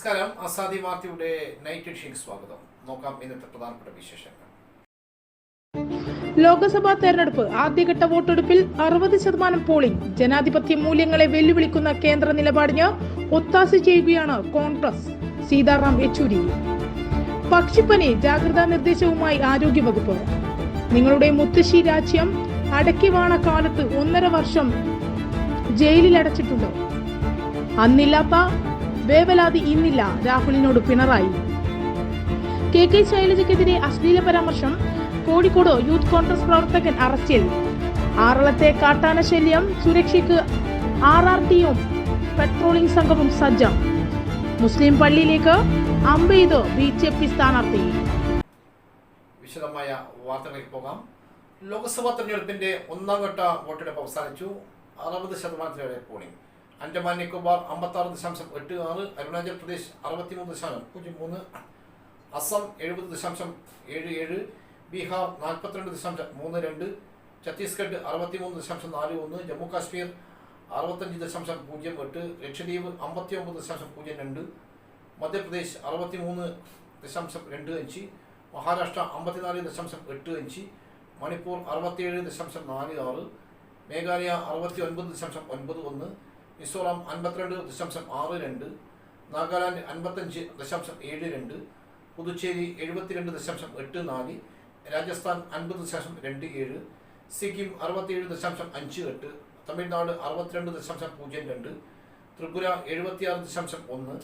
നമസ്കാരം. അസാദി വാർത്തയുടെ നൈറ്റ് എഡിഷനിലേക്ക് സ്വാഗതം. നോക്കാം ഇന്നത്തെ പ്രധാനപ്പെട്ട വിശേഷങ്ങൾ. ലോക്സഭാ തെരഞ്ഞെടുപ്പ് ആദ്യഘട്ട വോട്ടെടുപ്പിൽ അറുപത് ശതമാനം പോളിംഗ്. ജനാധിപത്യ മൂല്യങ്ങളെ വെല്ലുവിളിക്കുന്ന കേന്ദ്ര നിലപാടിന് ഒത്താശ ചെയ്യുകയാണ് കോൺഗ്രസ്. സീതാറാം യെച്ചൂരി. പക്ഷിപ്പനി ജാഗ്രതാ നിർദ്ദേശവുമായി ആരോഗ്യവകുപ്പ്. നിങ്ങളുടെ മുത്തശ്ശി രാജ്യം അടക്കിവാണ കാലത്ത് ഒന്നര വർഷം ജയിലിൽ അടച്ചിട്ടുണ്ട് അന്നില്ലാത്ത വേവലാതി ഇന്നില്ല രാഹുലിനോട് പിണറായി. കെ കെ ശൈലജയ്ക്കെതിരെ അശ്ലീല പരാമർശം കോഴിക്കോട് യൂത്ത് കോൺഗ്രസ് പ്രവർത്തകൻ അറസ്റ്റിൽ. ആറളത്തെ കാട്ടാന ശല്യം സുരക്ഷയ്ക്ക് ആർ ആർ ടിയും പെട്രോളിംഗ് സംഘവും സജ്ജം. മുസ്ലിം പള്ളിയിലേക്ക് അമ്പെയ്ത് ബി ജെ പി സ്ഥാനാർത്ഥി. വിശദമായ വാർത്തകളിലേക്ക് പോകാം. ലോക്സഭാ തെരഞ്ഞെടുപ്പിന്റെ ഒന്നാം ഘട്ട വോട്ടെടുപ്പ് അവസാനിച്ചു. അറുപത് ശതമാനത്തിലേറെ പോളിംഗ്. അൻഡമാൻ നിക്കോബാർ അമ്പത്തി ആറ് ദശാംശം എട്ട് ആറ് അരുണാചൽ പ്രദേശ് അറുപത്തിമൂന്ന് ദശാംശം പൂജ്യം മൂന്ന് അസം എഴുപത് ദശാംശം ഏഴ് ഏഴ് ബീഹാർ നാൽപ്പത്തിരണ്ട് ദശാംശം മൂന്ന് രണ്ട് ഛത്തീസ്ഗഡ് അറുപത്തിമൂന്ന് ദശാംശം നാല് ഒന്ന് ജമ്മു കാശ്മീർ അറുപത്തഞ്ച് ദശാംശം പൂജ്യം എട്ട് ലക്ഷദ്വീപ് അമ്പത്തി ഒമ്പത് ദശാംശം പൂജ്യം രണ്ട് മധ്യപ്രദേശ് അറുപത്തിമൂന്ന് ദശാംശം രണ്ട് അഞ്ച് മഹാരാഷ്ട്ര അമ്പത്തിനാല് ദശാംശം എട്ട് അഞ്ച് മണിപ്പൂർ അറുപത്തിയേഴ് ദശാംശം നാല് ആറ് മേഘാലയ അറുപത്തി ഒൻപത് ദശാംശം ഒൻപത് ഒന്ന് മിസോറാം അൻപത്തിരണ്ട് ദശാംശം ആറ് രണ്ട് നാഗാലാൻഡ് അൻപത്തഞ്ച് ദശാംശം ഏഴ് രണ്ട് പുതുച്ചേരി എഴുപത്തിരണ്ട് ദശാംശം എട്ട് നാല് രാജസ്ഥാൻ അൻപത് ദശാംശം രണ്ട് ഏഴ് സിക്കിം അറുപത്തിയേഴ് ദശാംശം അഞ്ച് എട്ട് തമിഴ്നാട് അറുപത്തിരണ്ട് ദശാംശം പൂജ്യം രണ്ട് ത്രിപുര എഴുപത്തിയാറ് ദശാംശം ഒന്ന്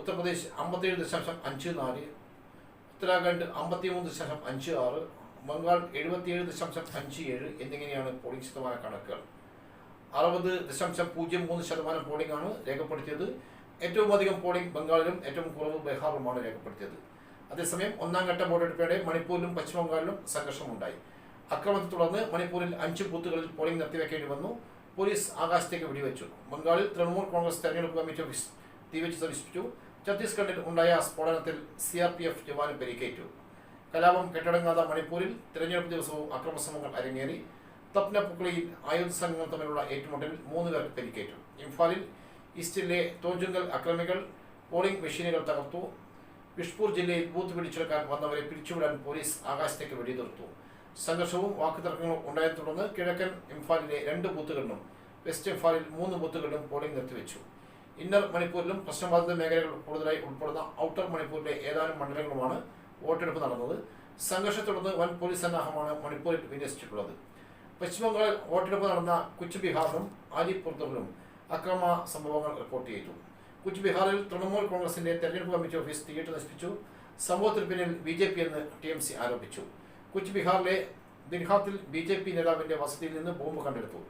ഉത്തർപ്രദേശ് അമ്പത്തിയേഴ് ദശാംശം അഞ്ച് നാല് ഉത്തരാഖണ്ഡ് അമ്പത്തിമൂന്ന് ദശാംശം അഞ്ച് ആറ് ബംഗാൾ എഴുപത്തിയേഴ് ദശാംശം അഞ്ച് ഏഴ് എന്നിങ്ങനെയാണ് പോളിംഗ് ശതമാന കണക്കുകൾ. അറുപത് ദശാംശം പൂജ്യം മൂന്ന് ശതമാനം പോളിംഗ് ആണ് രേഖപ്പെടുത്തിയത്. ഏറ്റവും അധികം പോളിംഗ് ബംഗാളിലും ഏറ്റവും കുറവ് ബീഹാറിലുമാണ് രേഖപ്പെടുത്തിയത്. അതേസമയം ഒന്നാം ഘട്ട വോട്ടെടുപ്പിടെ മണിപ്പൂരിലും പശ്ചിമ ബംഗാളിലും സംഘർഷമുണ്ടായി. അക്രമത്തെ തുടർന്ന് മണിപ്പൂരിൽ അഞ്ച് ബൂത്തുകളിൽ പോളിംഗ് നിർത്തിവെക്കേണ്ടി വന്നു. പോലീസ് ആകാശത്തേക്ക് വെടിവെച്ചു. ബംഗാളിൽ തൃണമൂൽ കോൺഗ്രസ് തെരഞ്ഞെടുപ്പ് കമ്മിറ്റി ഓഫീസ് തീവച്ച് സന്ദർശിപ്പിച്ചു ഛത്തീസ്ഗഡിൽ ഉണ്ടായ സ്ഫോടനത്തിൽ സി ആർ പി എഫ് ജവാന് പരിക്കേറ്റു. കലാപം കെട്ടടങ്ങാത്ത മണിപ്പൂരിൽ തിരഞ്ഞെടുപ്പ് ദിവസവും അക്രമശ്രമങ്ങൾ അരങ്ങേറി. തപ്ന പുക്ലിയിൽ ആയുധ സംഘങ്ങൾ തമ്മിലുള്ള ഏറ്റുമുട്ടലിൽ മൂന്ന് പേർക്ക് പരിക്കേറ്റു. ഇംഫാലിൽ ഈസ്റ്റിലെ തോജുങ്കൽ അക്രമികൾ പോളിംഗ് മെഷീനുകൾ തകർത്തു. വിഷ്പൂർ ജില്ലയിൽ ബൂത്ത് പിടിച്ചെടുക്കാൻ വന്നവരെ പിരിച്ചുവിടാൻ പോലീസ് ആകാശത്തേക്ക് വെടിയുതിർത്തു. സംഘർഷവും വാക്കുതർക്കങ്ങളും ഉണ്ടായതിനെ തുടർന്ന് കിഴക്കൻ ഇംഫാലിലെ രണ്ട് ബൂത്തുകളിലും വെസ്റ്റ് ഇംഫാലിൽ മൂന്ന് ബൂത്തുകളിലും പോളിംഗ് നിർത്തിവെച്ചു. ഇന്നർ മണിപ്പൂരിലും പ്രശ്നബാധിത മേഖലകൾ കൂടുതലായി ഉൾപ്പെടുന്ന ഔട്ടർ മണിപ്പൂരിലെ ഏതാനും മണ്ഡലങ്ങളുമാണ് വോട്ടെടുപ്പ് നടന്നത്. സംഘർഷത്തെ തുടർന്ന് വൻ പോലീസ് സന്നാഹമാണ് മണിപ്പൂരിൽ വിന്യസിച്ചിട്ടുള്ളത്. പശ്ചിമബംഗാളിൽ വോട്ടെടുപ്പ് നടന്ന കുച്ച് ബിഹാറിലും ആലിപ്പുറത്തുകളും അക്രമ സംഭവങ്ങൾ റിപ്പോർട്ട് ചെയ്തു. കുച്ച് ബിഹാറിൽ തൃണമൂൽ കോൺഗ്രസിന്റെ തെരഞ്ഞെടുപ്പ് കമ്മിറ്റി ഓഫീസ് തിയേറ്റർ നശിപ്പിച്ചു. സംഭവത്തിന് പിന്നിൽ ബി ജെ പി എന്ന് ടി എം സി ആരോപിച്ചു. കുച്ച് ബിഹാറിലെ ദിൻഹാത്തിൽ ബി ജെ പി നേതാവിന്റെ വസതിയിൽ നിന്ന് ബോംബ് കണ്ടെടുത്തു.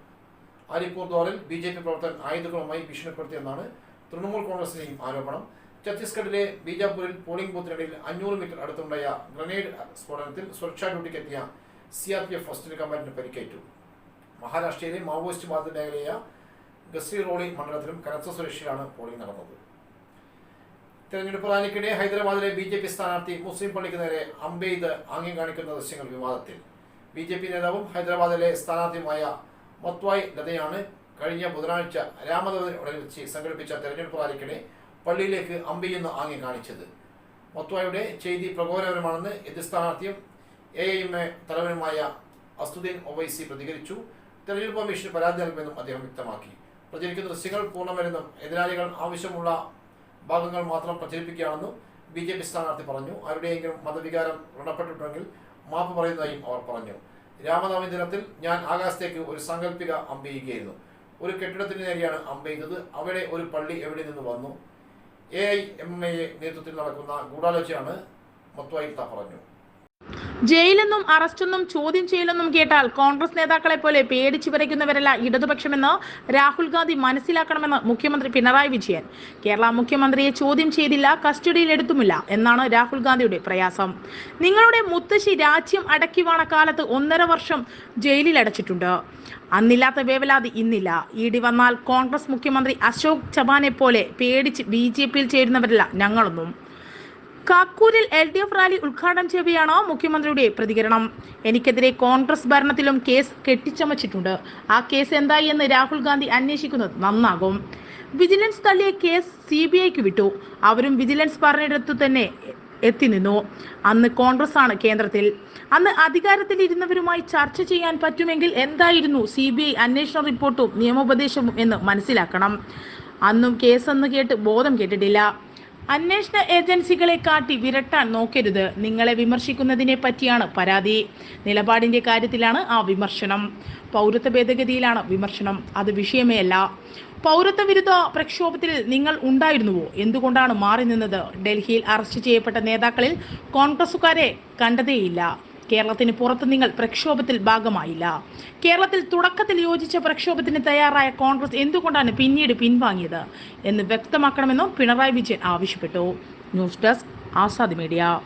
ആലിപ്പൂർ ദ്വാറിൽ ബി ജെ പി പ്രവർത്തകൻ ആയുധങ്ങളുമായി ഭീഷണിപ്പെടുത്തിയെന്നാണ് തൃണമൂൽ കോൺഗ്രസിന്റെയും ആരോപണം. ഛത്തീസ്ഗഡിലെ ബീജാപൂരിൽ പോളിംഗ് ബൂത്തിനിടയിൽ അഞ്ഞൂറ് മീറ്റർ അടുത്തുണ്ടായ ഗ്രനേഡ് സ്ഫോടനത്തിൽ സുരക്ഷാ ഡ്യൂട്ടിക്കെത്തിയ സി ആർ പി എഫ് ഫസ്റ്റിന് കമാൻഡിന് പരിക്കേറ്റു. മഹാരാഷ്ട്രയിലെ മാവോയിസ്റ്റ് ബാധിത മേഖലയായ റോളി മണ്ഡലത്തിലും കനത്ത സുരക്ഷയിലാണ് പോളിംഗ് നടന്നത്. തെരഞ്ഞെടുപ്പ് റാലിക്കിടെ ഹൈദരാബാദിലെ ബി ജെ പി സ്ഥാനാർത്ഥി മുസ്ലിം പള്ളിക്ക് നേരെ അംബെയ്ത് ആംഗ്യം കാണിക്കുന്ന ദൃശ്യങ്ങൾ വിവാദത്തിൽ. ബി ജെ പി നേതാവും ഹൈദരാബാദിലെ സ്ഥാനാർത്ഥിയുമായ മത്വായ് ലതയാണ് കഴിഞ്ഞ ബുധനാഴ്ച രാമദവനോടനുബന്ധിച്ച് സംഘടിപ്പിച്ച തെരഞ്ഞെടുപ്പ് റാലിക്കിടെ പള്ളിയിലേക്ക് അമ്പെയ്യുന്ന ആംഗ്യം കാണിച്ചത്. മത്വായുടെ ചെയ്തി പ്രകോപനപരമാണെന്ന് എതിർ സ്ഥാനാർത്ഥിയും എ എം എ തലവനുമായ അസ്തുദ്ദീൻ ഒവൈസി പ്രതികരിച്ചു. തെരഞ്ഞെടുപ്പ് കമ്മീഷന് പരാതി നൽകുമെന്നും അദ്ദേഹം വ്യക്തമാക്കി. പ്രചരിക്കുന്ന ദൃശ്യങ്ങൾ പൂർണമല്ലെന്നും എതിരാളികൾ ആവശ്യമുള്ള ഭാഗങ്ങൾ മാത്രം പ്രചരിപ്പിക്കുകയാണെന്നും ബി ജെ പി സ്ഥാനാർത്ഥി പറഞ്ഞു. ആരുടെയെങ്കിലും മതവികാരം വ്രണപ്പെട്ടിട്ടുണ്ടെങ്കിൽ മാപ്പ് പറയുന്നതായും അവർ പറഞ്ഞു. രാമനവമി ദിനത്തിൽ ഞാൻ ആകാശത്തേക്ക് ഒരു സാങ്കല്പിക അമ്പെയ്യുകയായിരുന്നു ഒരു കെട്ടിടത്തിന് നേരെയാണ് അമ്പെയ്തത് അവിടെ ഒരു പള്ളി എവിടെ നിന്ന് വന്നു? എ ഐ എം എ നേതൃത്വത്തിൽ നടക്കുന്ന ഗൂഢാലോചനയാണ് മത്വായിത്ത പറഞ്ഞു. ജയിലെന്നും അറസ്റ്റെന്നും ചോദ്യം ചെയ്യലെന്നും കേട്ടാൽ കോൺഗ്രസ് നേതാക്കളെ പോലെ പേടിച്ചു വരയ്ക്കുന്നവരല്ല ഇടതുപക്ഷമെന്ന് രാഹുൽ ഗാന്ധി മനസ്സിലാക്കണമെന്ന് മുഖ്യമന്ത്രി പിണറായി വിജയൻ. കേരള മുഖ്യമന്ത്രിയെ ചോദ്യം ചെയ്തില്ല കസ്റ്റഡിയിൽ എടുത്തുമില്ല എന്നാണ് രാഹുൽ ഗാന്ധിയുടെ പ്രയാസം. നിങ്ങളുടെ മുത്തശ്ശി രാജ്യം അടക്കിവാണ കാലത്ത് ഒന്നര വർഷം ജയിലിൽ അടച്ചിട്ടുണ്ട്. അന്നില്ലാത്ത വേവലാതി ഇന്നില്ല. ഇ ഡി വന്നാൽ കോൺഗ്രസ് മുഖ്യമന്ത്രി അശോക് ചവാനെ പോലെ പേടിച്ച് ബി ജെ പിയിൽ ചേരുന്നവരല്ല ഞങ്ങളൊന്നും. കാക്കൂരിൽ എൽ ഡി എഫ് റാലി ഉദ്ഘാടനം ചെയ്യവെയാണ് മുഖ്യമന്ത്രിയുടെ പ്രതികരണം. എനിക്കെതിരെ കോൺഗ്രസ് ഭരണത്തിലും കേസ് കെട്ടിച്ചമച്ചിട്ടുണ്ട്. ആ കേസ് എന്തായി എന്ന് രാഹുൽ ഗാന്ധി അന്വേഷിക്കുന്നത് നന്നാകും. വിജിലൻസ് തള്ളിയ കേസ് സി ബി ഐക്ക് വിട്ടു. അവരും വിജിലൻസ് പറഞ്ഞിടത്തു തന്നെ എത്തി നിന്നു. അന്ന് കോൺഗ്രസ് ആണ് കേന്ദ്രത്തിൽ. അന്ന് അധികാരത്തിൽ ഇരുന്നവരുമായി ചർച്ച ചെയ്യാൻ പറ്റുമെങ്കിൽ എന്തായിരുന്നു സി ബി ഐ അന്വേഷണ റിപ്പോർട്ടും നിയമോപദേശവും എന്ന് മനസ്സിലാക്കണം. അന്നും കേസെന്ന് കേട്ട് ബോധം കേട്ടിട്ടില്ല. അന്വേഷണ ഏജൻസികളെ കാട്ടി വിരട്ടാൻ നോക്കരുത്. നിങ്ങളെ വിമർശിക്കുന്നതിനെ പറ്റിയാണ് പരാതി. നിലപാടിന്റെ കാര്യത്തിലാണ് ആ വിമർശനം. പൗരത്വ ഭേദഗതിയിലാണ് വിമർശനം. അത് വിഷയമേ അല്ല. പൗരത്വ വിരുദ്ധ പ്രക്ഷോഭത്തിൽ നിങ്ങൾ ഉണ്ടായിരുന്നുവോ? എന്തുകൊണ്ടാണ് മാറി നിന്നത്? ഡൽഹിയിൽ അറസ്റ്റ് ചെയ്യപ്പെട്ട നേതാക്കളിൽ കോൺഗ്രസുകാരെ കണ്ടതേയില്ല. കേരളത്തിന് പുറത്ത് നിങ്ങൾ പ്രക്ഷോഭത്തിൽ ഭാഗമായില്ല. കേരളത്തിൽ തുടക്കത്തിൽ യോജിച്ച പ്രക്ഷോഭത്തിന് തയ്യാറായ കോൺഗ്രസ് എന്തുകൊണ്ടാണ് പിന്നീട് പിൻവാങ്ങിയത് എന്ന് വ്യക്തമാക്കണമെന്നും പിണറായി വിജയൻ ആവശ്യപ്പെട്ടു. News desk Azad media.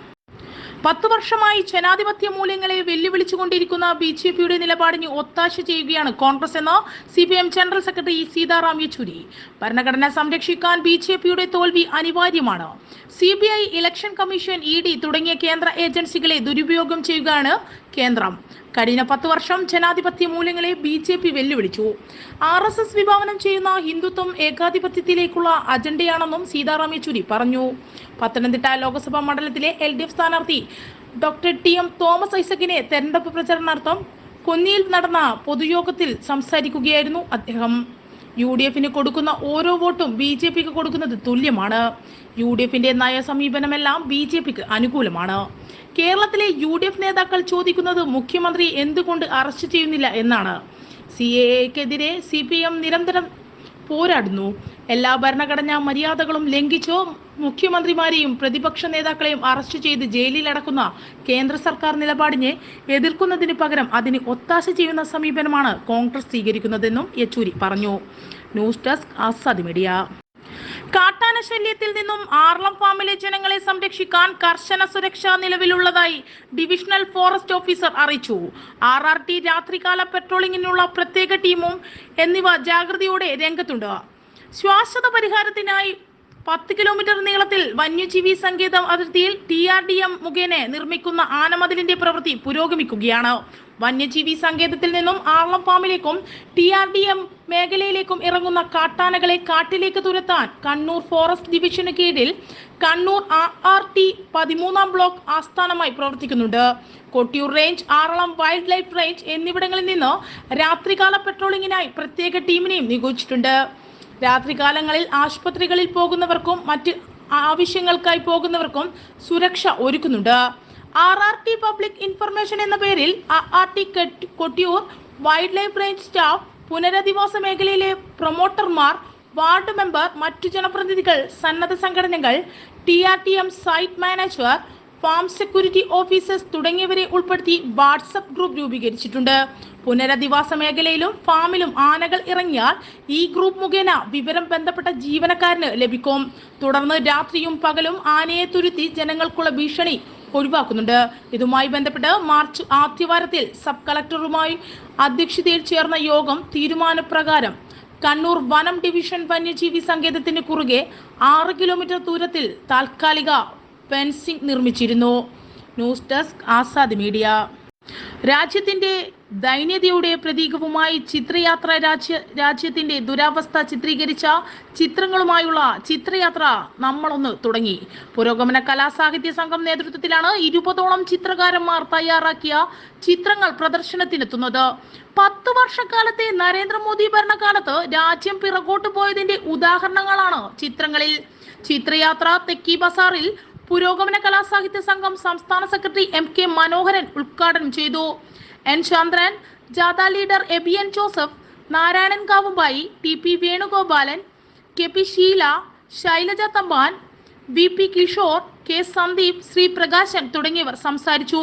പത്ത് വർഷമായി ജനാധിപത്യ മൂല്യങ്ങളെ വെല്ലുവിളിച്ചുകൊണ്ടിരിക്കുന്ന ബി ജെ പിയുടെ നിലപാടിന് ഒത്താശ ചെയ്യുകയാണ് കോൺഗ്രസ് എന്ന് C P M general secretary Sitaram Yechury. ഭരണഘടന സംരക്ഷിക്കാൻ ബി ജെ പിയുടെ തോൽവി അനിവാര്യമാണ്. C B I election commission E D തുടങ്ങിയ കേന്ദ്ര ഏജൻസികളെ ദുരുപയോഗം ചെയ്യുകയാണ് കേന്ദ്രം. കഴിഞ്ഞ പത്ത് വർഷം ജനാധിപത്യ മൂല്യങ്ങളെ ബി ജെ പി വെല്ലുവിളിച്ചു. ആർ എസ് എസ് വിഭാവനം ചെയ്യുന്ന ഹിന്ദുത്വം ഏകാധിപത്യത്തിലേക്കുള്ള അജണ്ടയാണെന്നും സീതാറാം യെച്ചൂരി പറഞ്ഞു. പത്തനംതിട്ട ലോക്സഭാ മണ്ഡലത്തിലെ എൽ ഡി എഫ് സ്ഥാനാർത്ഥി ഡോക്ടർ ടി എം തോമസ് ഐസക്കിനെ തെരഞ്ഞെടുപ്പ് പ്രചരണാർത്ഥം കൊന്നിയിൽ നടന്ന പൊതുയോഗത്തിൽ സംസാരിക്കുകയായിരുന്നു അദ്ദേഹം. യു ഡി എഫിന് കൊടുക്കുന്ന ഓരോ വോട്ടും ബി ജെ പിക്ക് കൊടുക്കുന്നത് തുല്യമാണ്. യു ഡി എഫിന്റെ നയസമീപനമെല്ലാം ബി ജെ പിക്ക് അനുകൂലമാണ്. കേരളത്തിലെ യു ഡി എഫ് നേതാക്കൾ ചോദിക്കുന്നത് മുഖ്യമന്ത്രി എന്തുകൊണ്ട് അറസ്റ്റ് ചെയ്യുന്നില്ല എന്നാണ്. സി എ എക്കെതിരെ സി പി എം നിരന്തരം പോരാടുന്നു. എല്ലാ ഭരണഘടനാ മര്യാദകളും ലംഘിച്ചോ മുഖ്യമന്ത്രിമാരെയും പ്രതിപക്ഷ നേതാക്കളെയും അറസ്റ്റ് ചെയ്ത് ജയിലിൽ അടക്കുന്ന കേന്ദ്ര സർക്കാർ നിലപാടിനെ എതിർക്കുന്നതിന് പകരം അതിന് ഒത്താശ ചെയ്യുന്ന സമീപനമാണ് കോൺഗ്രസ് സ്വീകരിക്കുന്നതെന്നും യെച്ചൂരി പറഞ്ഞു. News desk Azad media. കാട്ടാന ശല്യത്തിൽ നിന്നും ആർളം ഫാമിലെ ജനങ്ങളെ സംരക്ഷിക്കാൻ കർശന സുരക്ഷ നിലവിലുള്ളതായി ഡിവിഷണൽ ഫോറസ്റ്റ് ഓഫീസർ അറിയിച്ചു. ആർ ആർ ടി രാത്രികാല പെട്രോളിങ്ങിനുള്ള പ്രത്യേക ടീമും എന്നിവ ജാഗ്രതയോടെ രംഗത്തുണ്ട്. ശ്വാസത പരിഹാരത്തിനായി പത്ത് കിലോമീറ്റർ നീളത്തിൽ വന്യജീവി സങ്കേതം അതിർത്തിയിൽ ടി ആർ ഡി എം മുഖേന നിർമ്മിക്കുന്ന ആനമതിലിന്റെ പ്രവൃത്തി പുരോഗമിക്കുകയാണ്. വന്യജീവി സങ്കേതത്തിൽ നിന്നും ആർളം ഫാമിലേക്കും ടി ആർ ഡി എം മേഖലയിലേക്കും ഇറങ്ങുന്ന കാട്ടാനകളെ കാട്ടിലേക്ക് തുരത്താൻ കണ്ണൂർ ഫോറസ്റ്റ് ഡിവിഷന് കീഴിൽ കണ്ണൂർ ആർ ആർ ടി പതിമൂന്നാം ബ്ലോക്ക് ആസ്ഥാനമായി പ്രവർത്തിക്കുന്നുണ്ട്. Kottiyoor range Aralam wildlife range എന്നിവിടങ്ങളിൽ നിന്ന് രാത്രികാല പെട്രോളിങ്ങിനായി പ്രത്യേക ടീമിനെയും നിയോഗിച്ചിട്ടുണ്ട്. രാത്രികാലങ്ങളിൽ ആശുപത്രികളിൽ പോകുന്നവർക്കും മറ്റ് ആവശ്യങ്ങൾക്കായി പോകുന്നവർക്കും സുരക്ഷ ഒരുക്കുന്നുണ്ട്. R R T public information എന്ന പേരിൽ R R T Kottiyoor wildlife range staff പുനരധിവാസ മേഖലയിലെ പ്രൊമോട്ടർമാർ വാർഡ് മെമ്പർ മറ്റു ജനപ്രതിനിധികൾ സന്നദ്ധ സംഘടനകൾ T R T M site manager farm security officers തുടങ്ങിയവരെ ഉൾപ്പെടുത്തി വാട്സപ്പ് ഗ്രൂപ്പ് രൂപീകരിച്ചിട്ടുണ്ട്. പുനരധിവാസ മേഖലയിലും ഫാമിലും ആനകൾ ഇറങ്ങിയാൽ ഈ ഗ്രൂപ്പ് മുഖേന വിവരം ബന്ധപ്പെട്ട ജീവനക്കാരന് ലഭിക്കും. തുടർന്ന് രാത്രിയും പകലും ആനയെ തുരുത്തി ജനങ്ങൾക്കുള്ള ഭീഷണി ഒഴിവാക്കുന്നുണ്ട്. ഇതുമായി ബന്ധപ്പെട്ട് മാർച്ച് ആദ്യവാരത്തിൽ സബ് കളക്ടറുമായി അധ്യക്ഷതയിൽ ചേർന്ന യോഗം തീരുമാനപ്രകാരം കണ്ണൂർ വനം ഡിവിഷൻ വന്യജീവി സങ്കേതത്തിന് കുറുകെ ആറ് കിലോമീറ്റർ ദൂരത്തിൽ താൽക്കാലിക fencing നിർമ്മിച്ചിരുന്നു. News desk Azad media. രാജ്യത്തിന്റെ ദൈന്യതയുടെ പ്രതീകവുമായി ചിത്രയാത്ര രാജ്യ രാജ്യത്തിന്റെ ദുരാവസ്ഥ ചിത്രീകരിച്ച ചിത്രങ്ങളുമായുള്ള ചിത്രയാത്ര നമ്മളൊന്ന് തുടങ്ങി. പുരോഗമന കലാസാഹിത്യ സംഘം നേതൃത്വത്തിലാണ് ഇരുപതോളം ചിത്രകാരന്മാർ തയ്യാറാക്കിയ ചിത്രങ്ങൾ പ്രദർശനത്തിനെത്തുന്നത്. പത്ത് വർഷക്കാലത്തെ നരേന്ദ്രമോദി ഭരണകാലത്ത് രാജ്യം പിറകോട്ട് പോയതിന്റെ ഉദാഹരണങ്ങളാണ് ചിത്രങ്ങളിൽ. ചിത്രയാത്ര തെക്കി ബസാറിൽ പുരോഗമന കലാസാഹിത്യ സംഘം സംസ്ഥാന സെക്രട്ടറി എം കെ മനോഹരൻ ഉദ്ഘാടനം ചെയ്തു. എൻ ചന്ദ്രൻ ജാഥ leader Abiyan Joseph Narayanan Kavumbayi T P Venugopalan K P Sheela Shailaja Thampan V P Kishore K Sandeep Sree Prakashan തുടങ്ങിയവർ സംസാരിച്ചു.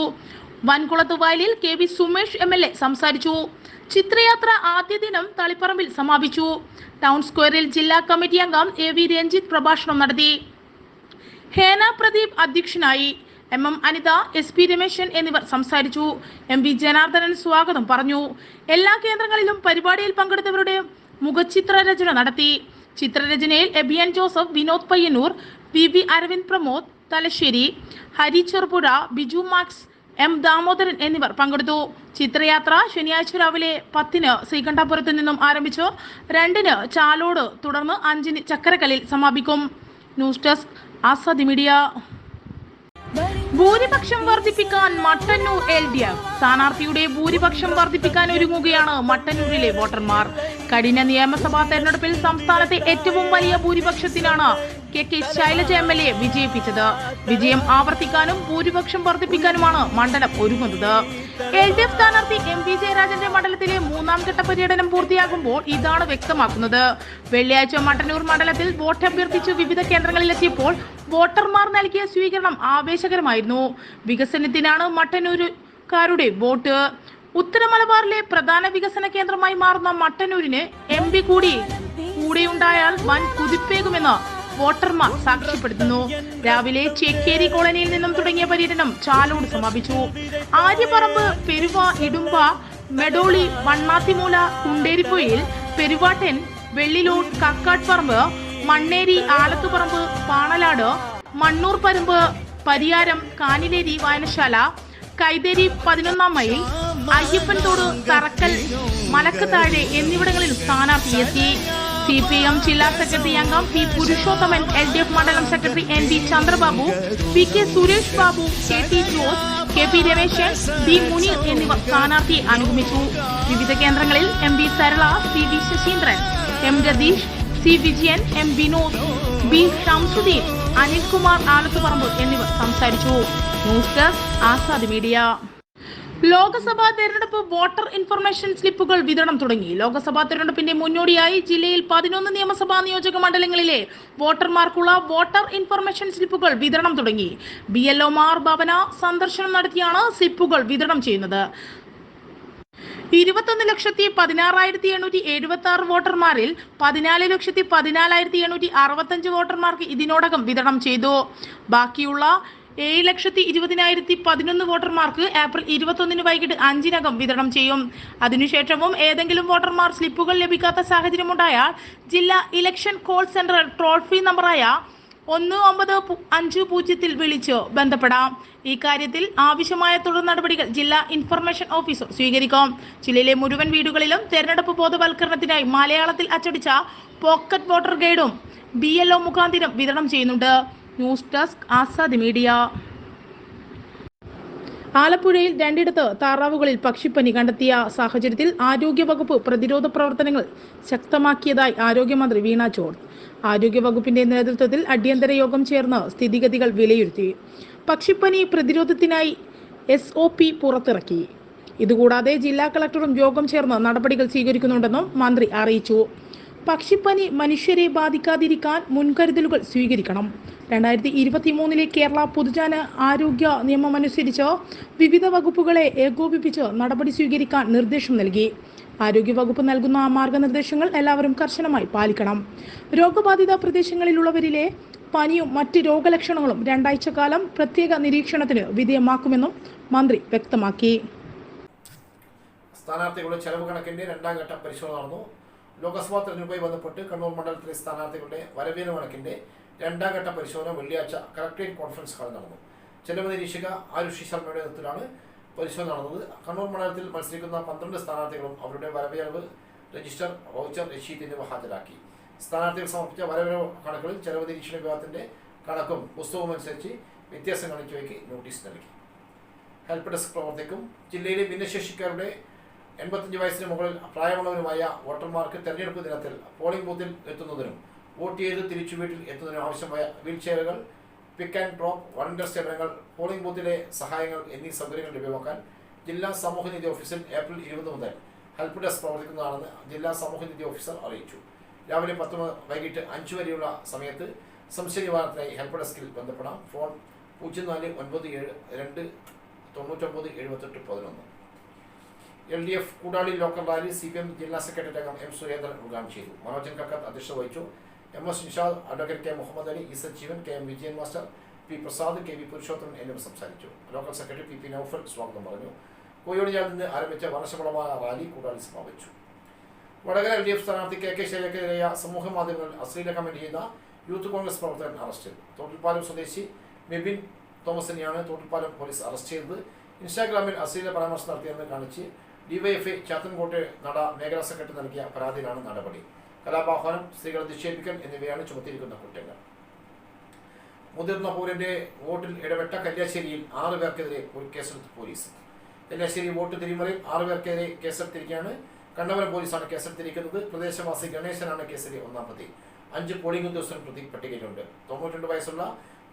വൻകുളത്ത് വയലിൽ K V Sumesh M L A സംസാരിച്ചു. ചിത്രയാത്ര ആദ്യ ദിനം തളിപ്പറമ്പിൽ സമാപിച്ചു. ടൗൺ സ്ക്വയറിൽ ജില്ലാ കമ്മിറ്റി അംഗം എ വി രഞ്ജിത്ത് പ്രഭാഷണം നടത്തി. ഹേന പ്രദീപ് അധ്യക്ഷനായി M M Anitha S P Rameshan എന്നിവർ സംസാരിച്ചു. എം വി ജനാർദ്ദനൻ സ്വാഗതം പറഞ്ഞു. എല്ലാ കേന്ദ്രങ്ങളിലും പരിപാടിയിൽ പങ്കെടുത്തവരുടെ മുഖചിത്രരചന നടത്തി. ചിത്രരചനയിൽ Abiyan Joseph Vinod Payyanur P V Aravind Pramod Thalassery Hari Cherupuzha Biju Max M Damodaran എന്നിവർ പങ്കെടുത്തു. ചിത്രയാത്ര ശനിയാഴ്ച രാവിലെ പത്തിന് ശ്രീകണ്ഠാപുരത്ത് നിന്നും ആരംഭിച്ചു രണ്ടിന് ചാലോട് തുടർന്ന് അഞ്ചിന് ചക്കരക്കല്ലിൽ സമാപിക്കും. News desk Azadi media. ഭൂരിപക്ഷം വർദ്ധിപ്പിക്കാൻ മട്ടന്നൂർ എൽ ഡി എഫ്. സ്ഥാനാർത്ഥിയുടെ ഭൂരിപക്ഷം വർദ്ധിപ്പിക്കാൻ ഒരുങ്ങുകയാണ് മട്ടന്നൂരിലെ വോട്ടർമാർ. കഠിന നിയമസഭാ തെരഞ്ഞെടുപ്പിൽ സംസ്ഥാനത്തെ ഏറ്റവും വലിയ ഭൂരിപക്ഷത്തിനാണ് K K Shailaja M L A വിജയിപ്പിച്ചത്. വിജയം ആവർത്തിക്കാനും ഭൂരിപക്ഷം വർദ്ധിപ്പിക്കാനുമാണ് മണ്ഡലം ഒരുങ്ങുന്നത്. എൽ ഡി എഫ് സ്ഥാനാർത്ഥി എം പി ജയരാജന്റെ മണ്ഡലത്തിലെ മൂന്നാം ഘട്ട പര്യടനം പൂർത്തിയാകുമ്പോൾ ഇതാണ് വ്യക്തമാക്കുന്നത്. വെള്ളിയാഴ്ച മട്ടന്നൂർ മണ്ഡലത്തിൽ വോട്ട് അഭ്യർത്ഥിച്ച് വിവിധ കേന്ദ്രങ്ങളിലെത്തിയപ്പോൾ വോട്ടർമാർ നൽകിയ സ്വീകരണം ആവേശകരമായിരുന്നു. വികസനത്തിനാണ് മട്ടന്നൂരുകാരുടെ വോട്ട്. ഉത്തര മലബാറിലെ പ്രധാന വികസന കേന്ദ്രമായി മാറുന്ന മട്ടന്നൂരിന് എം പി കൂടി കൂടെയുണ്ടായാൽ വൻ കുതിപ്പേകുമെന്ന് വോട്ടർമാർ സാക്ഷ്യപ്പെടുത്തുന്നു. രാവിലെ ചേക്കേരി കോളനിയിൽ നിന്നും തുടങ്ങിയ പര്യടനം ചാലോട് സമാപിച്ചു. ആര്യപറമ്പ് പെരുവ ഇടുമ്പ മെഡോളി വണ്ണാത്തിമൂല കുണ്ടേരിപ്പുഴയിൽ പെരുവാട്ടൻ വെള്ളിലോട്ട് കക്കാട്ട്പറമ്പ് മണ്ണേരി ആലത്തുപറമ്പ് പാണലാട് മണ്ണൂർ പരമ്പ് പരിയാരം കാനിലേരി വായനശാല കൈതേരി പതിനൊന്നാം മൈൽ അയ്യപ്പൻതോട് തറക്കൽ മലക്കത്താഴെ എന്നിവിടങ്ങളിൽ സ്ഥാനാർത്ഥിയെത്തി. സി പി എം ജില്ലാ സെക്രട്ടറി അംഗം P Purushothaman L D F മണ്ഡലം secretary N D Chandrababu P K Suresh Babu K T Jose K P Rameshan B Muneer എന്നിവർ സ്ഥാനാർത്ഥിയെ അനുഗമിച്ചു. വിവിധ കേന്ദ്രങ്ങളിൽ M V Sarala C V Sasheendran M Ratheesh C Vijayan M Vinod B Shamsuddin Anilkumar Alathuparamba എന്നിവർ സംസാരിച്ചു. News desk Azad media Lok Sabha തെരഞ്ഞെടുപ്പ് voter information സ്ലിപ്പുകൾ വിതരണം തുടങ്ങി. ലോക്സഭാ തെരഞ്ഞെടുപ്പിന്റെ മുന്നോടിയായി ജില്ലയിൽ പതിനൊന്ന് നിയമസഭാ നിയോജക മണ്ഡലങ്ങളിലെ വോട്ടർമാർക്കുള്ള വോട്ടർ ഇൻഫർമേഷൻ സ്ലിപ്പുകൾ വിതരണം തുടങ്ങി. ബി എൽ ഭവന സന്ദർശനം നടത്തിയാണ് സ്ലിപ്പുകൾ വിതരണം ചെയ്യുന്നത്. ഇരുപത്തൊന്ന് ലക്ഷത്തി പതിനാറായിരത്തി എണ്ണൂറ്റി എഴുപത്തി ആറ് വോട്ടർമാരിൽ പതിനാല് ലക്ഷത്തി പതിനാലായിരത്തി എണ്ണൂറ്റി അറുപത്തഞ്ച് വോട്ടർമാർക്ക് ഇതിനോടകം വിതരണം ചെയ്തു. ബാക്കിയുള്ള ഏഴ് ലക്ഷത്തി ഇരുപതിനായിരത്തി പതിനൊന്ന് വോട്ടർമാർക്ക് ഏപ്രിൽ ഇരുപത്തൊന്നിന് വൈകിട്ട് അഞ്ചിനകം വിതരണം ചെയ്യും. അതിനുശേഷവും ഏതെങ്കിലും വോട്ടർമാർ സ്ലിപ്പുകൾ ലഭിക്കാത്ത സാഹചര്യമുണ്ടായാൽ ജില്ലാ election call centre toll free നമ്പറായ ഒന്ന് ഒമ്പത് അഞ്ച് പൂജ്യത്തിൽ വിളിച്ച് ബന്ധപ്പെടാം. ഇക്കാര്യത്തിൽ ആവശ്യമായ തുടർ നടപടികൾ ജില്ലാ ഇൻഫർമേഷൻ ഓഫീസർ സ്വീകരിക്കും. ജില്ലയിലെ മുഴുവൻ വീടുകളിലും തെരഞ്ഞെടുപ്പ് ബോധവൽക്കരണത്തിനായി മലയാളത്തിൽ അച്ചടിച്ച പോക്കറ്റ് വോട്ടർ ഗൈഡും ബി എൽ ഒ മുഖാന്തിരം വിതരണം ചെയ്യുന്നുണ്ട്. News desk Azad media. ആലപ്പുഴയിൽ രണ്ടിടത്ത് താറാവുകളിൽ പക്ഷിപ്പനി കണ്ടെത്തിയ സാഹചര്യത്തിൽ ആരോഗ്യവകുപ്പ് പ്രതിരോധ പ്രവർത്തനങ്ങൾ ശക്തമാക്കിയതായി ആരോഗ്യമന്ത്രി വീണ ജോർജ്. ആരോഗ്യവകുപ്പിന്റെ നേതൃത്വത്തിൽ അടിയന്തര യോഗം ചേർന്ന് സ്ഥിതിഗതികൾ വിലയിരുത്തി. പക്ഷിപ്പനി പ്രതിരോധത്തിനായി എസ് ഒ പി പുറത്തിറക്കി. ഇതുകൂടാതെ ജില്ലാ കളക്ടറും യോഗം ചേർന്ന് നടപടികൾ സ്വീകരിക്കുന്നുണ്ടെന്നും മന്ത്രി അറിയിച്ചു. പക്ഷിപ്പനി മനുഷ്യരെ ബാധിക്കാതിരിക്കാൻ മുൻകരുതലുകൾ സ്വീകരിക്കണം. രണ്ടായിരത്തി ഇരുപത്തി മൂന്നിലെ കേരള പൊതുജന ആരോഗ്യ നിയമമനുസരിച്ച് വിവിധ വകുപ്പുകളെ ഏകോപിപ്പിച്ച് നടപടി സ്വീകരിക്കാൻ നിർദ്ദേശം നൽകി. ആരോഗ്യ വകുപ്പ് നൽകുന്ന മാർഗനിർദ്ദേശങ്ങൾ എല്ലാവരും കർശനമായി പാലിക്കണം. രോഗബാധിത പ്രദേശങ്ങളിലുള്ളവരിലെ പനിയും മറ്റ് രോഗലക്ഷണങ്ങളും രണ്ടാഴ്ച കാലം പ്രത്യേക നിരീക്ഷണത്തിന് വിധേയമാക്കുമെന്നും മന്ത്രി വ്യക്തമാക്കി. സ്ഥാനാർത്ഥികളുടെ ചെലവ് കണക്കിന്റെ രണ്ടാം ഘട്ട പരിശോധന നടന്നു. ലോക്സഭാ തെരഞ്ഞെടുപ്പുമായി ബന്ധപ്പെട്ട് കണ്ണൂർ മണ്ഡലത്തിലെ സ്ഥാനാർത്ഥികളുടെ വരവേന കണക്കിന്റെ രണ്ടാം ഘട്ട പരിശോധന വെള്ളിയാഴ്ച കളക്ടറേറ്റ് കോൺഫറൻസ് ഹാളിൽ നടന്നു. ചെലവ് നിരീക്ഷക ആരുഷി ശർമ്മയുടെ നേതൃത്വത്തിലാണ് പരിശോധന നടന്നത്. കണ്ണൂർ മണ്ഡലത്തിൽ മത്സരിക്കുന്ന പന്ത്രണ്ട് സ്ഥാനാർത്ഥികളും അവരുടെ വരവേൽവ് രജിസ്റ്റർ വൗച്ചർ രശീത് എന്നിവ ഹാജരാക്കി. സ്ഥാനാർത്ഥികൾ സമർപ്പിച്ച വരവേൽവ് കണക്കുകളിൽ ചെലവ് നിരീക്ഷണ വിഭാഗത്തിന്റെ കണക്കും പുസ്തകവും അനുസരിച്ച് വ്യത്യാസം കാണിച്ചവയ്ക്ക് നോട്ടീസ് നൽകി. ഹെൽപ്പ് ഡെസ്ക് പ്രവർത്തിക്കും. ജില്ലയിലെ ഭിന്നശേഷിക്കാരുടെ എൺപത്തഞ്ച് വയസ്സിന് മുകളിൽ പ്രായമുള്ളവരുമായ വോട്ടർമാർക്ക് തെരഞ്ഞെടുപ്പ് ദിനത്തിൽ പോളിംഗ് ബൂത്തിൽ എത്തുന്നതിനും വോട്ട് ചെയ്ത് തിരിച്ചു വീട്ടിൽ എത്തുന്നതിനും ആവശ്യമായ വീൽചെയറുകൾ പിക്ക് ആൻഡ് ഡ്രോപ്പ് വളണ്ടർ സേവനങ്ങൾ പോളിംഗ് ബൂത്തിലെ സഹായങ്ങൾ എന്നീ സൗകര്യങ്ങൾ ലഭ്യമാക്കാൻ ജില്ലാ സമൂഹനീതി ഓഫീസിൽ ഏപ്രിൽ ഇരുപത് മുതൽ ഹെൽപ്പ് ഡെസ്ക് പ്രവർത്തിക്കുന്നതാണെന്ന് ജില്ലാ സമൂഹനീതി ഓഫീസർ അറിയിച്ചു. രാവിലെ പത്ത് വൈകിട്ട് അഞ്ച് വരെയുള്ള സമയത്ത് സംശയ നിവാരണത്തിനായി ഹെൽപ്പ് ഡെസ്കിൽ ബന്ധപ്പെടാം. ഫോൺ പൂജ്യം നാല് ഒൻപത് ഏഴ് രണ്ട് തൊണ്ണൂറ്റൊമ്പത് എഴുപത്തെട്ട് പതിനൊന്ന്. L D F Koodali local rally C P M ജില്ലാ സെക്രട്ടറി അംഗം എം സുരേന്ദ്രൻ ഉദ്ഘാടനം ചെയ്തു. മനോജൻ കക്കത്ത് അധ്യക്ഷത വഹിച്ചു. M S Nishad advocate K Muhammad Ali E Sajeevan K M Vijayan master P Prasad K V Purushothaman എന്നിവർ സംസാരിച്ചു. Local secretary P P Naufal സ്വാഗതം പറഞ്ഞു. കോയോടിയാൽ നിന്ന് ആരംഭിച്ച വർഷകുളമായ റാലി കൂടാളി സമാപിച്ചു വടകര എൽ ഡി എഫ് സ്ഥാനാർത്ഥി കെ കെ ശൈലക്കെതിരായ സമൂഹ മാധ്യമങ്ങളിൽ അശ്ലീല കമന്റ് ചെയ്യുന്ന യൂത്ത് കോൺഗ്രസ് പ്രവർത്തകൻ അറസ്റ്റിൽ തോട്ടിൽപ്പാലം സ്വദേശി മെബിൻ തോമസിനെയാണ് തോട്ടിൽപ്പാലം പോലീസ് അറസ്റ്റ് ചെയ്തത്. ഇൻസ്റ്റാഗ്രാമിൽ അശ്ലീല പരാമർശം നടത്തിയെന്ന് കാണിച്ച് ഡിവൈഎഫ്ഐ ചാത്തൻകോട്ടെ നട മേഖലാ സെക്രട്ടറി നൽകിയ പരാതിയിലാണ് നടപടി. കലാപാഹ്വാനം സ്ത്രീകളെ നിക്ഷേപിക്കൽ എന്നിവയാണ് ചുമത്തിയിരിക്കുന്ന കുറ്റങ്ങൾ. മുതിർന്ന പൗരന്റെ വോട്ടിൽ ഇടപെട്ട കല്യാശ്ശേരിയിൽ ആറ് പേർക്കെതിരെ കേസെടുത്ത് പോലീസ്. കല്യാശ്ശേരി വോട്ട് തിരിമറിയിൽ ആറ് പേർക്കെതിരെ കേസെടുത്തിരിക്കുകയാണ് കണ്ണവരം പോലീസാണ് കേസെടുത്തിരിക്കുന്നത് പ്രദേശവാസി ഗണേശനാണ് കേസിലെ ഒന്നാം പ്രതി. അഞ്ച് പോളിംഗ് ഉദ്യോഗസ്ഥർ പ്രതി പട്ടികയിലുണ്ട്. തൊണ്ണൂറ്റിരണ്ട് വയസ്സുള്ള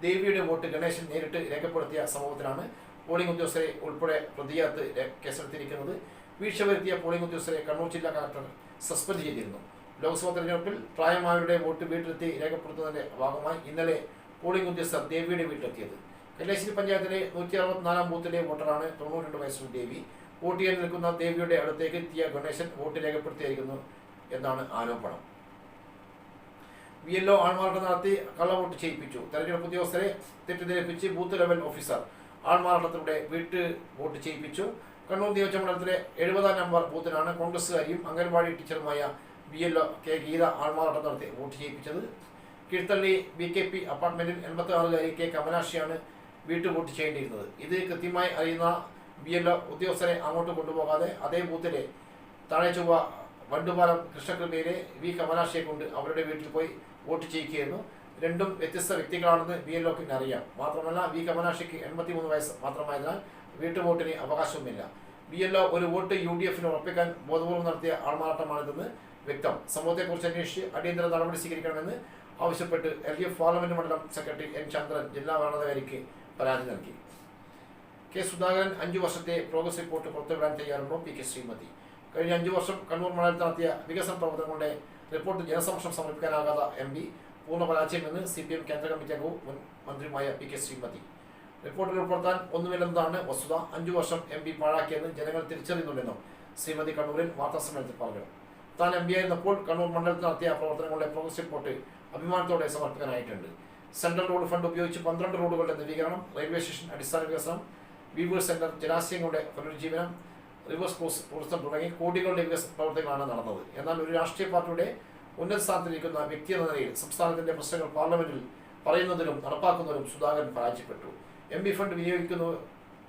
ദേവിയുടെ വോട്ട് ഗണേശൻ നേരിട്ട് രേഖപ്പെടുത്തിയ സംഭവത്തിലാണ് പോളിംഗ് ഉദ്യോഗസ്ഥരെ ഉൾപ്പെടെ പ്രതിയാത്ത് കേസെടുത്തിരിക്കുന്നത്. വീഴ്ച വരുത്തിയ പോളിംഗ് ഉദ്യോഗസ്ഥരെ കണ്ണൂർ ജില്ലാ കളക്ടർ സസ്പെൻഡ് ചെയ്തിരുന്നു. ലോക്സഭാ തെരഞ്ഞെടുപ്പിൽ പ്രായമായവരുടെ വോട്ട് വീട്ടിലെത്തി രേഖപ്പെടുത്തുന്നതിന്റെ ഭാഗമായി ഇന്നലെ പോളിംഗ് ഉദ്യോഗസ്ഥർ ദേവിയുടെ വീട്ടിലെത്തിയത്. കല്യാശ്ശേരി പഞ്ചായത്തിലെ നൂറ്റി അറുപത്തിനാലാം ബൂത്തിലെ വോട്ടറാണ് തൊണ്ണൂറ്റിരണ്ട് വയസ്സുള്ള ദേവി. വോട്ട് ചെയ്യാൻ നിൽക്കുന്ന ദേവിയുടെ അടുത്തേക്ക് എത്തിയ ഗണേശൻ വോട്ട് രേഖപ്പെടുത്തിയിരിക്കുന്നു എന്നാണ് ആരോപണം. വി എൽ ഒ ആൾമാറാട്ടം നടത്തി കള്ളവോട്ട് ചെയ്യിപ്പിച്ചു. തെരഞ്ഞെടുപ്പ് ഉദ്യോഗസ്ഥരെ തെറ്റിദ്ധരിപ്പിച്ച് ബൂത്ത് ലെവൽ ഓഫീസർ ആൾമാറാട്ടത്തിലൂടെ വീട്ട് വോട്ട് ചെയ്യിപ്പിച്ചു. കണ്ണൂർ നിയോജകമണ്ഡലത്തിലെ എഴുപതാം നമ്പർ ബൂത്തിനാണ് കോൺഗ്രസുകാരിയും അംഗൻവാടി ടീച്ചറുമായ ബി എൽ കെ ഗീത ആൾമാറാട്ടം നടത്തി വോട്ട് ചെയ്യിപ്പിച്ചത്. കീഴ്ത്തള്ളി ബി കെ പി അപ്പാർട്ട്മെന്റിൽ എൺപത്തി ആറുകാരി കെ കമലാക്ഷിയാണ് വീട്ടു വോട്ട് ചെയ്യേണ്ടിയിരുന്നത്. ഇത് കൃത്യമായി അറിയുന്ന ബി എൽ ഉദ്യോഗസ്ഥരെ അങ്ങോട്ട് കൊണ്ടുപോകാതെ അതേ ബൂത്തിലെ താഴെ ചൊവ്വ വണ്ടുപാലം കൃഷ്ണകൃപയിലെ വി കമലാക്ഷിയെ കൊണ്ട് അവരുടെ വീട്ടിൽ പോയി വോട്ട് ചെയ്യിക്കുകയായിരുന്നു. രണ്ടും വ്യത്യസ്ത വ്യക്തികളാണെന്ന് വി എൽ ലോക്കിന് അറിയാം. മാത്രമല്ല വി കമലാക്ഷിക്ക് എൺപത്തിമൂന്ന് വയസ്സ് മാത്രമായതിനാൽ വീട്ടു വോട്ടിന് അവകാശവുമില്ല. വി എൽ ഒ ഒരു വോട്ട് യു ഡി എഫിന് ഉറപ്പിക്കാൻ ബോധപൂർവം നടത്തിയ ആൾമാറാട്ടമാണിതെന്ന് വ്യക്തം. സംഭവത്തെക്കുറിച്ച് അന്വേഷിച്ച് അടിയന്തര നടപടി സ്വീകരിക്കണമെന്ന് ആവശ്യപ്പെട്ട് എൽ ഡി എഫ് പാർലമെന്റ് മണ്ഡലം സെക്രട്ടറി എൻ ചന്ദ്രൻ ജില്ലാ ഭരണാധികാരിക്ക് പരാതി നൽകി. കെ സുധാകരൻ അഞ്ചു വർഷത്തെ പ്രോഗ്രസ് റിപ്പോർട്ട് പുറത്തുവിടാൻ തയ്യാറുണ്ടോ? P K Sreemathi. കഴിഞ്ഞ അഞ്ചു വർഷം കണ്ണൂർ മണ്ഡലത്തിൽ നടത്തിയ വികസന പ്രവർത്തനങ്ങളുടെ റിപ്പോർട്ട് ജനസമക്ഷം സമർപ്പിക്കാനാകാത്ത എം പി പൂർണ പരാജയമെന്ന് സി പി എം കേന്ദ്ര കമ്മിറ്റി അംഗവും മുൻ മന്ത്രിയുമായ പി കെ ശ്രീമതി. റിപ്പോർട്ടിൽ ഉൾപ്പെടുത്താൻ ഒന്നുമില്ലെന്നതാണ് വസ്തുത. അഞ്ചു വർഷം എം പി പാഴാക്കിയെന്ന് ജനങ്ങൾ തിരിച്ചറിയുന്നുണ്ടെന്നും ശ്രീമതി കണ്ണൂരിൽ വാർത്താസമ്മേളനത്തിൽ പറഞ്ഞു. താൻ എം പി ആയിരുന്നപ്പോൾ കണ്ണൂർ മണ്ഡലത്തിൽ നടത്തിയ പ്രവർത്തനങ്ങളുടെ പ്രോഗ്രസ് റിപ്പോർട്ട് അഭിമാനത്തോടെ സമർപ്പിക്കാനായിട്ടുണ്ട് സെൻട്രൽ റോഡ് ഫണ്ട് ഉപയോഗിച്ച് പന്ത്രണ്ട് റോഡുകളുടെ നവീകരണം റെയിൽവേ സ്റ്റേഷൻ അടിസ്ഥാന വികസനം വീവേഴ്സ് സെന്റർ ജലാശയങ്ങളുടെ പുനരുജ്ജീവനം റിവേഴ്സ് ടൂറിസം തുടങ്ങി കോടികളുടെ വികസന പ്രവർത്തനങ്ങളാണ് നടന്നത്. എന്നാൽ ഒരു രാഷ്ട്രീയ പാർട്ടിയുടെ ഉന്നത സ്ഥാനത്തിരിക്കുന്ന വ്യക്തി എന്ന നിലയിൽ സംസ്ഥാനത്തിന്റെ പ്രശ്നങ്ങൾ പാർലമെന്റിൽ പറയുന്നതിലും നടപ്പാക്കുന്നതിലും സുധാകരൻ പരാജയപ്പെട്ടു. എം പി ഫണ്ട് വിനിയോഗിക്കുന്നു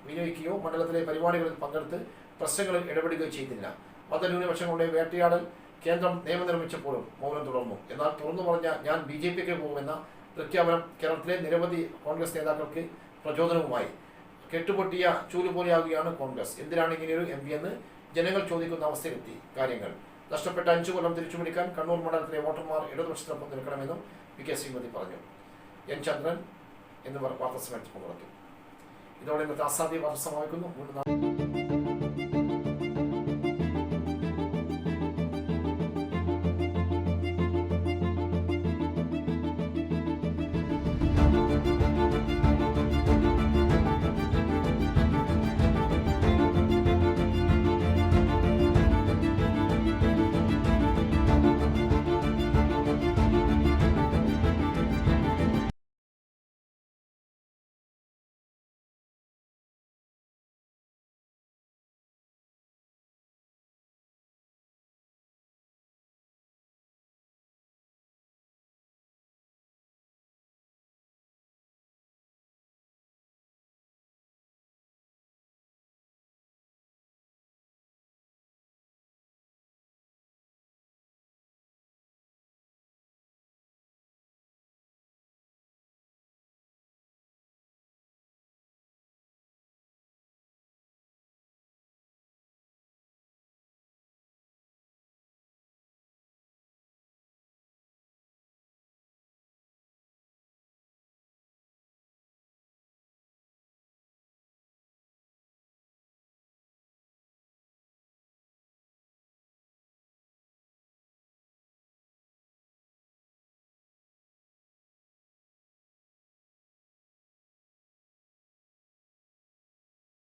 വിനിയോഗിക്കുകയോ മണ്ഡലത്തിലെ പരിപാടികളിൽ പങ്കെടുത്ത് പ്രശ്നങ്ങളിൽ ഇടപെടുകയോ ചെയ്തില്ല. മതന്യൂനപക്ഷങ്ങളുടെ വേട്ടയാടൽ കേന്ദ്രം നിയമം നിർമ്മിച്ചപ്പോഴും മൗനം തുടർന്നു. എന്നാൽ തുറന്നു പറഞ്ഞ ഞാൻ ബി ജെ പിക്ക് പോകുമെന്ന പ്രഖ്യാപനം കേരളത്തിലെ നിരവധി കോൺഗ്രസ് നേതാക്കൾക്ക് പ്രചോദനവുമായി. കെട്ടുപൊട്ടിയ ചൂലുപോലെയാകുകയാണ് കോൺഗ്രസ്. എന്തിനാണ് ഇങ്ങനെയൊരു എം പി എന്ന് ജനങ്ങൾ ചോദിക്കുന്ന അവസ്ഥയിലെത്തി. കാര്യങ്ങൾ. നഷ്ടപ്പെട്ട അഞ്ചു കൊല്ലം തിരിച്ചുപിടിക്കാൻ കണ്ണൂർ മണ്ഡലത്തിലെ വോട്ടർമാർ ഇടതുപക്ഷത്തിനൊപ്പം നിൽക്കണമെന്നും പി കെ ശ്രീമതി പറഞ്ഞു. എൻ ചന്ദ്രൻ എന്നിവർ വാർത്താസമ്മേളനത്തിൽ പങ്കെടുത്തു. ഇതോടെ ഇന്നത്തെ അസാധ്യ വാർത്ത സമാപിക്കുന്നു.